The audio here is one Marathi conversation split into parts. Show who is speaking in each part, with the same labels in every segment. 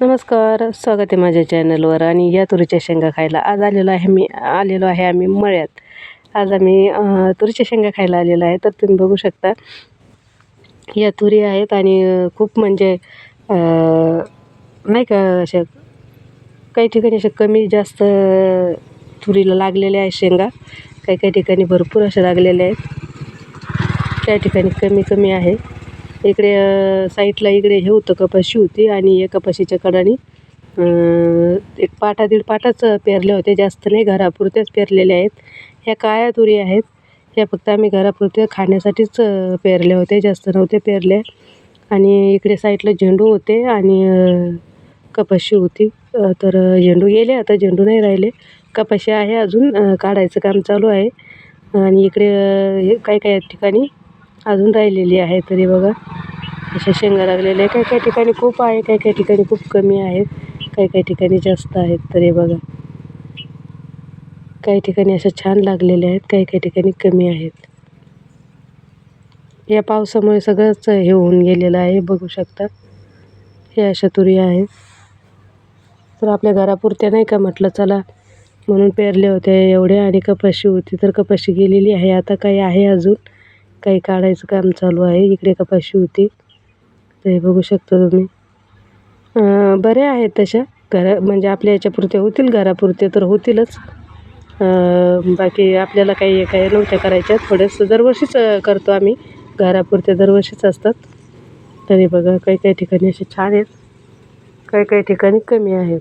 Speaker 1: नमस्कार स्वागत आहे माझ्या चॅनलवर आणि या तुरीच्या शेंगा खायला आज आलेलो आहे मी आलेलो आहे आम्ही मळ्यात. आज आम्ही तुरीच्या शेंगा खायला आलेलो आहे. तर तुम्ही बघू शकता या तुरी आहेत आणि खूप म्हणजे नाही का अशा काही ठिकाणी अशा कमी जास्त तुरीला लागलेल्या आहेत शेंगा. काही काही ठिकाणी भरपूर अशा लागलेल्या आहेत. त्या ठिकाणी कमी कमी आहे. इकडे साईटला साईडला इकडे हे होतं कपाशी होती आणि या कपाशीच्या कडाने एक पाटा दीड पाटाच पेरले होते जास्त नाही घरापुरतेच पेरलेले आहेत. ह्या काळ्या तुरी आहेत. ह्या फक्त आम्ही घरापुरते खाण्यासाठीच पेरले होते जास्त नव्हते पेरले आणि इकडे साईडला झेंडू होते आणि कपाशी होती. तर झेंडू गेले. आता झेंडू नाही राहिले. कपाशी आहे अजून. काढायचं काम चालू आहे. आणि इकडे हे काही काही ठिकाणी अजून राहिलेली आहे तरी बघा. अशा शेंगा लागलेल्या आहे. काही काही ठिकाणी खूप आहे काही काही ठिकाणी खूप कमी आहेत काही काही ठिकाणी जास्त आहेत तरी बघा. काही ठिकाणी अशा छान लागलेल्या आहेत काही काही ठिकाणी कमी आहेत. या पावसामुळे सगळंच हे होऊन गेलेलं आहे बघू शकता. हे अशा तुरी आहेत. तर आपल्या घरापुरत्या नाही का म्हटलं चला. म्हणून पेरले होते एवढ्या आणि कपाशी होती तर कपाशी गेलेली आहे. आता काही आहे अजून. काही काढायचं काम चालू आहे. इकडे कपाशी होती. ते बघू शकता तुम्ही. बऱ्या बरे आहेत तशा. घरा म्हणजे आपल्या याच्यापुरत्या होतील घरापुरते तर होतीलच. बाकी आपल्याला काही काही नव्हत्या करायच्या. थोडंसं दरवर्षीच करतो आम्ही. घरापुरते दरवर्षीच असतात. तरी बघा काही काही ठिकाणी असे छान आहेत. काही काही ठिकाणी कमी आहेत.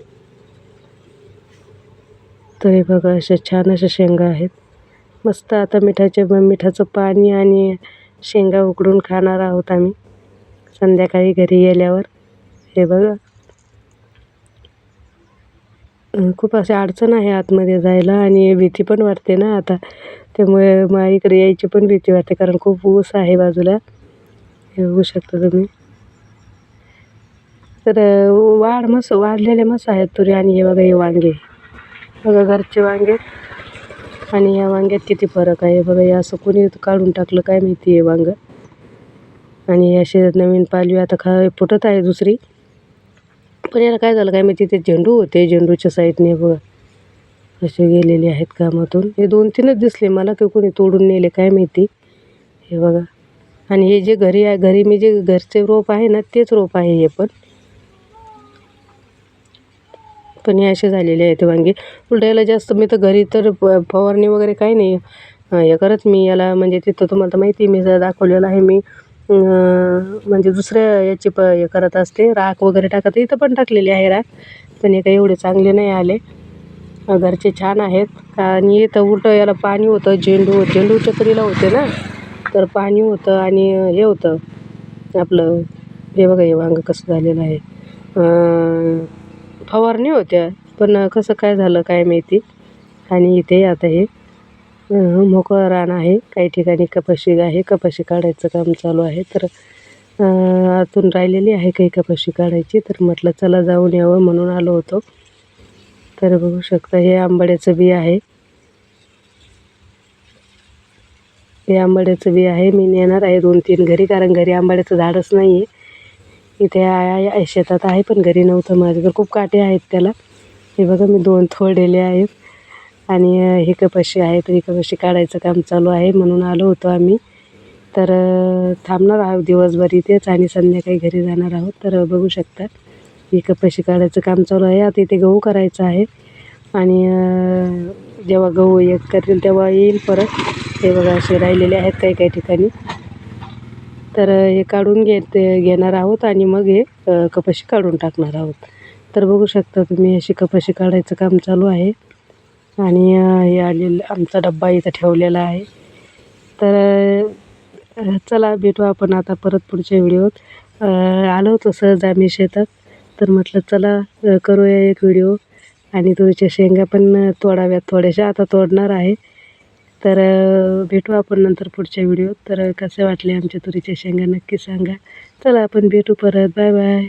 Speaker 1: तरी बघा अशा छान अशा शेंगा आहेत. मस्त आता मिठाचे मिठाचं पाणी आणि शेंगा उकडून खाणार आहोत आम्ही. संध्याकाळी घरी गेल्यावर. हे बघा. खूप अशी अडचण आहे आतमध्ये जायला आणि भीती पण वाटते ना आता. त्यामुळे मग इकडे यायची पण भीती वाटते कारण खूप ऊस आहे बाजूला. हे बघू शकता तुम्ही. तर वाढ मस्त वाढलेले मस्त आहेत तुरी आणि हे बघा हे वांगे. बघा घरचे वांगे. आणि या वांग्यात किती फरक आहे? बघा हे असं कोणी काढून टाकलं काय माहिती आहे वांगं? आणि असे नवीन पालवी आता खा फुटत आहे दुसरी. पण याला काय झालं काय माहिती? ते झेंडू होते झेंडूच्या साईडने बघा. असे गेलेले आहेत कामातून. हे दोन तीनच दिसले मला की कोणी तोडून नेले काय माहिती? हे बघा. आणि हे जे घरी आहे घरी मी जे घरचे रोप आहे ना तेच रोप आहे हे पण. पण हे असे झालेले आहेत वांगे. उलट याला जास्त मी तर घरी तर फवारणी वगैरे काही नाही. हे करत मी. याला म्हणजे तिथं तुम्हाला तर माहिती आहे मी जर दाखवलेलं आहे मी म्हणजे दुसऱ्या याची प हे करत असते. राख वगैरे टाकत इथं पण टाकलेली आहे राख पण हे काही एवढे चांगले नाही आले. घरचे छान आहेत. आणि इथं उलटं याला पाणी होतं झेंडू झेंडूच्या तरीला होते ना तर पाणी होतं आणि हे होतं. आपलं हे बघा हे वांग कसं झालेलं आहे. फवारणी होत्या पण कसं काय झालं काय माहिती. आणि इथे आता हे मोकळं रान आहे काही ठिकाणी कपाशी आहे कपाशी काढायचं काम चालू आहे. तर आतून राहिलेली आहे काही कपाशी काढायची तर म्हटलं चला जाऊन यावं म्हणून आलो होतो. तर बघू शकता हे आंबाड्याचं बी आहे. हे आंबाड्याचं बी आहे. मी नेणार आहे दोन तीन घरी कारण घरी आंबाड्याचं झाडच नाही आहे इथे आहे या शेतात आहे पण घरी नव्हतं माझं. तर खूप काटे आहेत त्याला. हे बघा मी दोन थोडेले आहेत आणि हे कपाशी आहे तर ही कपाशी काढायचं काम चालू आहे. म्हणून आलो होतो आम्ही. तर थांबणार आहोत दिवसभर इथेच आणि संध्याकाळी घरी जाणार आहोत. तर बघू शकता. ही कपाशी काढायचं काम चालू आहे. आता इथे गहू करायचा आहे. आणि जेव्हा गहू एक करतील तेव्हा येईल परत. हे बघा असे राहिलेले आहेत काही काही ठिकाणी. तर हे काढून घेत घेणार आहोत आणि मग हे कपाशी काढून टाकणार आहोत. तर बघू शकता तुम्ही अशी कपाशी काढायचं काम चालू आहे. आणि हे आलेलं आमचा डब्बा इथं ठेवलेला आहे. तर चला भेटू आपण आता परत पुढच्या व्हिडिओत. आलो होतो सहज आम्ही शेतात. तर म्हटलं चला करूया एक व्हिडिओ. आणि तुरीच्या शेंगा पण तोडाव्यात थोड्याशा. आता तोडणार आहे. तर भेटू आपण नंतर पुढच्या व्हिडिओत. तर कसे वाटले आमच्या तुरीच्या शेंगा नक्की सांगा. चला आपण भेटू परत. Bye bye.